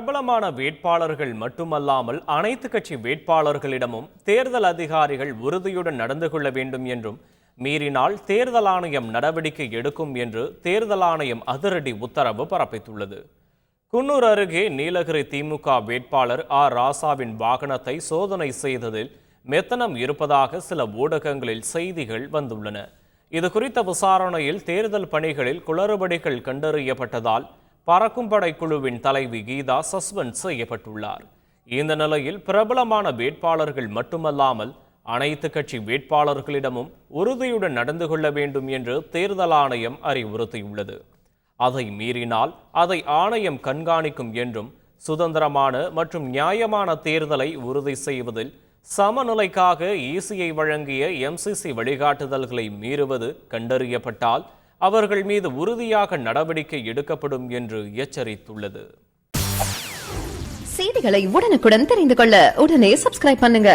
பிரபலமான வேட்பாளர்கள் மட்டுமல்லாமல் அனைத்து கட்சி வேட்பாளர்களிடமும் தேர்தல் அதிகாரிகள் உறுதியுடன் நடந்து கொள்ள வேண்டும் என்றும் மீறினால் தேர்தல் ஆணையம் நடவடிக்கை எடுக்கும் என்று தேர்தல் ஆணையம் அதிரடி உத்தரவு பிறப்பித்துள்ளது. குன்னூர் அருகே நீலகிரி திமுக வேட்பாளர் ஆர் ராசாவின் வாகனத்தை சோதனை செய்ததில் மெத்தனம் இருப்பதாக சில ஊடகங்களில் செய்திகள் வந்துள்ளன. இது குறித்த விசாரணையில் தேர்தல் பணிகளில் குளறுபடிகள் கண்டறியப்பட்டதால் பறக்கும் படை குழுவின் தலைவி கீதா சஸ்பெண்ட் செய்யப்பட்டுள்ளார். இந்த நிலையில் பிரபலமான வேட்பாளர்கள் மட்டுமல்லாமல் அனைத்து கட்சி வேட்பாளர்களிடமும் உறுதியுடன் நடந்து கொள்ள வேண்டும் என்று தேர்தல் ஆணையம் அறிவுறுத்தியுள்ளது. அதை மீறினால் அதை ஆணையம் கண்காணிக்கும் என்றும் சுதந்திரமான மற்றும் நியாயமான தேர்தலை உறுதி செய்வதில் சமநிலைக்காக ஈசியை வழங்கிய எம்சிசி வழிகாட்டுதல்களை மீறுவது கண்டறியப்பட்டால் அவர்கள் மீது உறுதியாக நடவடிக்கை எடுக்கப்படும் என்று எச்சரித்துள்ளது. செய்திகளை உடனுக்குடன் தெரிந்து கொள்ள உடனே சப்ஸ்கிரைப் பண்ணுங்க.